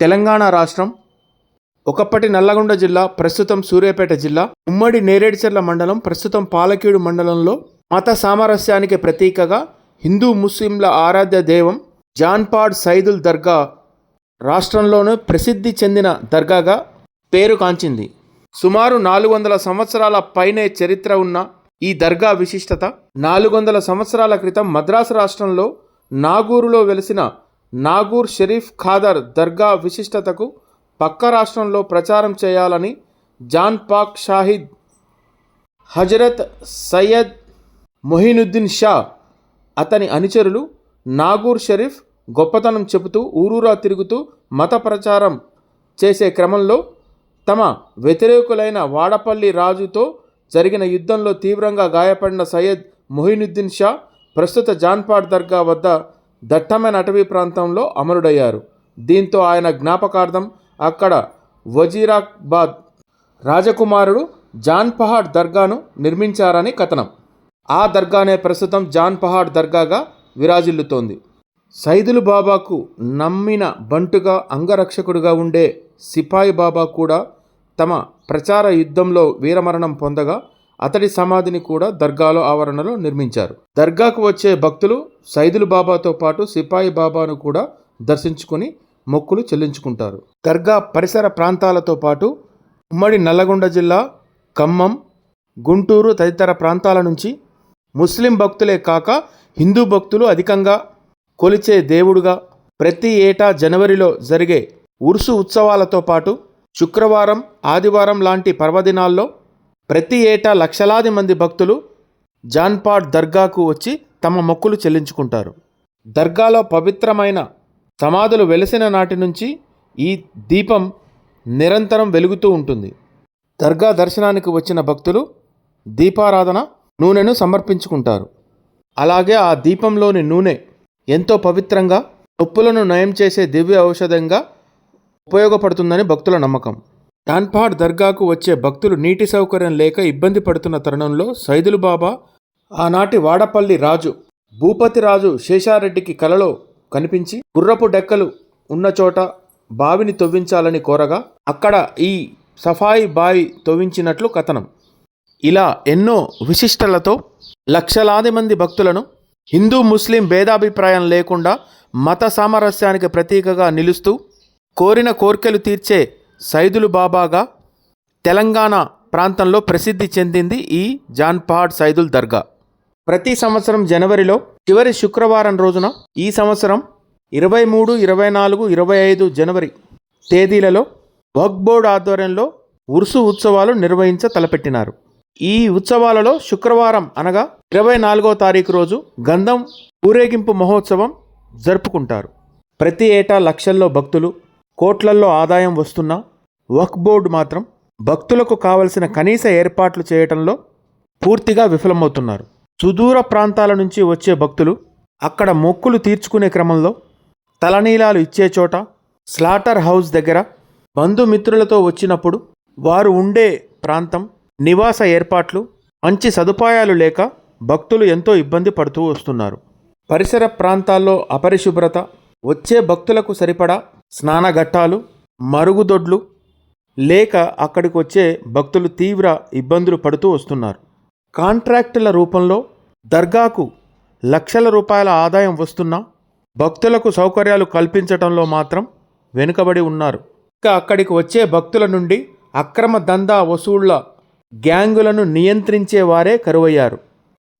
తెలంగాణ రాష్ట్రం ఒకప్పటి నల్లగొండ జిల్లా ప్రస్తుతం సూర్యాపేట జిల్లా ఉమ్మడి నేరేడుచెర్ల మండలం ప్రస్తుతం పాలకీడు మండలంలో మత సామరస్యానికి ప్రతీకగా హిందూ ముస్లింల ఆరాధ్య దైవం జాన్పాడ్ సైదుల్ దర్గా రాష్ట్రంలోనే ప్రసిద్ధి చెందిన దర్గాగా పేరు కాంచింది. సుమారు నాలుగు వందల సంవత్సరాల పైనే చరిత్ర ఉన్న ఈ దర్గా విశిష్టత నాలుగు వందల సంవత్సరాల క్రితం మద్రాసు రాష్ట్రంలో నాగూరులో వెలిసిన నాగూర్ షరీఫ్ ఖాదర్ దర్గా విశిష్టతకు పక్క రాష్ట్రంలో ప్రచారం చేయాలని జాన్ పాక్ షాహిద్ హజరత్ సయ్యద్ మొహినుద్దీన్ షా అతని అనుచరులు నాగూర్ షరీఫ్ గొప్పతనం చెబుతూ ఊరూరా తిరుగుతూ మత ప్రచారం చేసే క్రమంలో తమ వ్యతిరేకులైన వాడపల్లి రాజుతో జరిగిన యుద్ధంలో తీవ్రంగా గాయపడిన సయ్యద్ మొహినుద్దీన్ షా ప్రస్తుత జాన్పాడ్ దర్గా వద్ద దట్టమైన అటవీ ప్రాంతంలో అమరుడయ్యారు. దీంతో ఆయన జ్ఞాపకార్థం అక్కడ వజీరాబాద్ రాజకుమారుడు జాన్ పహాడ్ దర్గాను నిర్మించారని కథనం. ఆ దర్గానే ప్రస్తుతం జాన్ పహాడ్ దర్గాగా విరాజిల్లుతోంది. సైదులు బాబాకు నమ్మిన బంటుగా అంగరక్షకుడుగా ఉండే సిపాయి బాబా కూడా తమ ప్రచార యుద్ధంలో వీరమరణం పొందగా అతడి సమాధిని కూడా దర్గాలో ఆవరణలో నిర్మించారు. దర్గాకు వచ్చే భక్తులు సైదులు బాబాతో పాటు సిపాయి బాబాను కూడా దర్శించుకుని మొక్కులు చెల్లించుకుంటారు. దర్గా పరిసర ప్రాంతాలతో పాటు ఉమ్మడి నల్లగొండ జిల్లా ఖమ్మం గుంటూరు తదితర ప్రాంతాల నుంచి ముస్లిం భక్తులే కాక హిందూ భక్తులు అధికంగా కొలిచే దేవుడుగా ప్రతి ఏటా జనవరిలో జరిగే ఉరుసు ఉత్సవాలతో పాటు శుక్రవారం ఆదివారం లాంటి పర్వదినాల్లో ప్రతి ఏటా లక్షలాది మంది భక్తులు జాన్పాడ్ దర్గాకు వచ్చి తమ మొక్కులు చెల్లించుకుంటారు. దర్గాలో పవిత్రమైన సమాధులు వెలిసిన నాటి నుంచి ఈ దీపం నిరంతరం వెలుగుతూ ఉంటుంది. దర్గా దర్శనానికి వచ్చిన భక్తులు దీపారాధన నూనెను సమర్పించుకుంటారు. అలాగే ఆ దీపంలోని నూనె ఎంతో పవిత్రంగా నొప్పులను నయం చేసే దివ్య ఔషధంగా ఉపయోగపడుతుందని భక్తుల నమ్మకం. టాన్పాడ్ దర్గాకు వచ్చే భక్తులు నీటి సౌకర్యం లేక ఇబ్బంది పడుతున్న తరుణంలో సైదులు బాబా ఆనాటి వాడపల్లి రాజు భూపతి రాజు శేషారెడ్డికి కలలో కనిపించి గుర్రపు డెక్కలు ఉన్న చోట బావిని తవ్వించాలని కోరగా అక్కడ ఈ సఫాయి బావి తవ్వించినట్లు కథనం. ఇలా ఎన్నో విశిష్టలతో లక్షలాది మంది భక్తులను హిందూ ముస్లిం భేదాభిప్రాయం లేకుండా మత సామరస్యానికి ప్రతీకగా నిలుస్తూ కోరిన కోర్కెలు తీర్చే సైదులు బాబాగా తెలంగాణ ప్రాంతంలో ప్రసిద్ధి చెందింది ఈ జాన్పహాడ్ సైదుల్ దర్గా. ప్రతి సంవత్సరం జనవరిలో చివరి శుక్రవారం రోజున ఈ సంవత్సరం ఇరవై మూడు ఇరవై నాలుగు ఇరవై ఐదు జనవరి తేదీలలో వక్ బోర్డు ఆధ్వర్యంలో ఉరుసు ఉత్సవాలు నిర్వహించ తలపెట్టినారు. ఈ ఉత్సవాలలో శుక్రవారం అనగా ఇరవై నాలుగో తారీఖు రోజు గంధం ఊరేగింపు మహోత్సవం జరుపుకుంటారు. ప్రతి ఏటా లక్షల్లో భక్తులు కోట్లల్లో ఆదాయం వస్తున్న వక్ బోర్డు మాత్రం భక్తులకు కావలసిన కనీస ఏర్పాట్లు చేయటంలో పూర్తిగా విఫలమవుతున్నారు. సుదూర ప్రాంతాల నుంచి వచ్చే భక్తులు అక్కడ మొక్కులు తీర్చుకునే క్రమంలో తలనీలాలు ఇచ్చే చోట స్లాటర్ హౌస్ దగ్గర బంధుమిత్రులతో వచ్చినప్పుడు వారు ఉండే ప్రాంతం నివాస ఏర్పాట్లు మంచి సదుపాయాలు లేక భక్తులు ఎంతో ఇబ్బంది పడుతూ వస్తున్నారు. పరిసర ప్రాంతాల్లో అపరిశుభ్రత వచ్చే భక్తులకు సరిపడా స్నానఘట్టాలు మరుగుదొడ్లు లేక అక్కడికి వచ్చే భక్తులు తీవ్ర ఇబ్బందులు పడుతూ వస్తున్నారు. కాంట్రాక్టుల రూపంలో దర్గాకు లక్షల రూపాయల ఆదాయం వస్తున్నా భక్తులకు సౌకర్యాలు కల్పించటంలో మాత్రం వెనుకబడి ఉన్నారు. ఇక అక్కడికి వచ్చే భక్తుల నుండి అక్రమ దందా వసూళ్ళ గ్యాంగులను నియంత్రించే వారే కరువయ్యారు.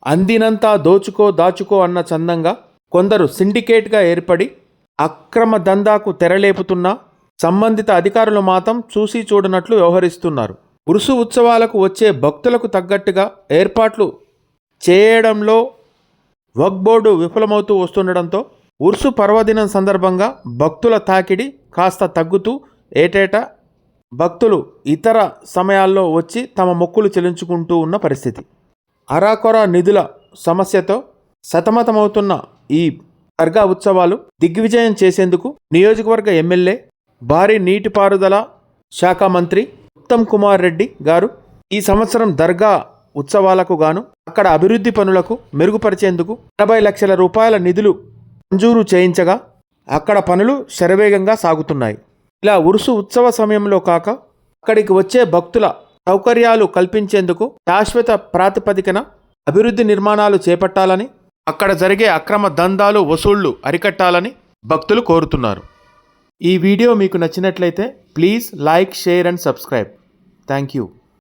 అందినంతా దోచుకో దాచుకో అన్న చందంగా కొందరు సిండికేట్గా ఏర్పడి అక్రమ దందాకు తెరలేపుతున్నా సంబంధిత అధికారులు మాత్రం చూసి చూడనట్లు వ్యవహరిస్తున్నారు. ఉరుసు ఉత్సవాలకు వచ్చే భక్తులకు తగ్గట్టుగా ఏర్పాట్లు చేయడంలో వక్ బోర్డు విఫలమవుతూ వస్తుండడంతో ఉరుసు పర్వదినం సందర్భంగా భక్తుల తాకిడి కాస్త తగ్గుతూ ఏటేటా భక్తులు ఇతర సమయాల్లో వచ్చి తమ మొక్కులు చెల్లించుకుంటూ ఉన్న పరిస్థితి. అరాకొర నిధుల సమస్యతో సతమతమవుతున్న ఈ దర్గా ఉత్సవాలు దిగ్విజయం చేసేందుకు నియోజకవర్గ ఎమ్మెల్యే భారీ నీటిపారుదల శాఖ మంత్రి ఉత్తమ్ కుమార్ రెడ్డి గారు ఈ సంవత్సరం దర్గా ఉత్సవాలకు గాను అక్కడ అభివృద్ధి పనులకు మెరుగుపరిచేందుకు ఎనభై లక్షల రూపాయల నిధులు మంజూరు చేయించగా అక్కడ పనులు శరవేగంగా సాగుతున్నాయి. ఇలా ఉరుసు ఉత్సవ సమయంలో కాక అక్కడికి వచ్చే భక్తుల సౌకర్యాలు కల్పించేందుకు శాశ్వత ప్రాతిపదికన అభివృద్ధి నిర్మాణాలు చేపట్టాలని అక్కడ జరిగే అక్రమ దందాలు వసూళ్ళు అరికట్టాలని భక్తులు కోరుతున్నారు. ఈ వీడియో మీకు నచ్చినట్లయితే please like share and subscribe. Thank you.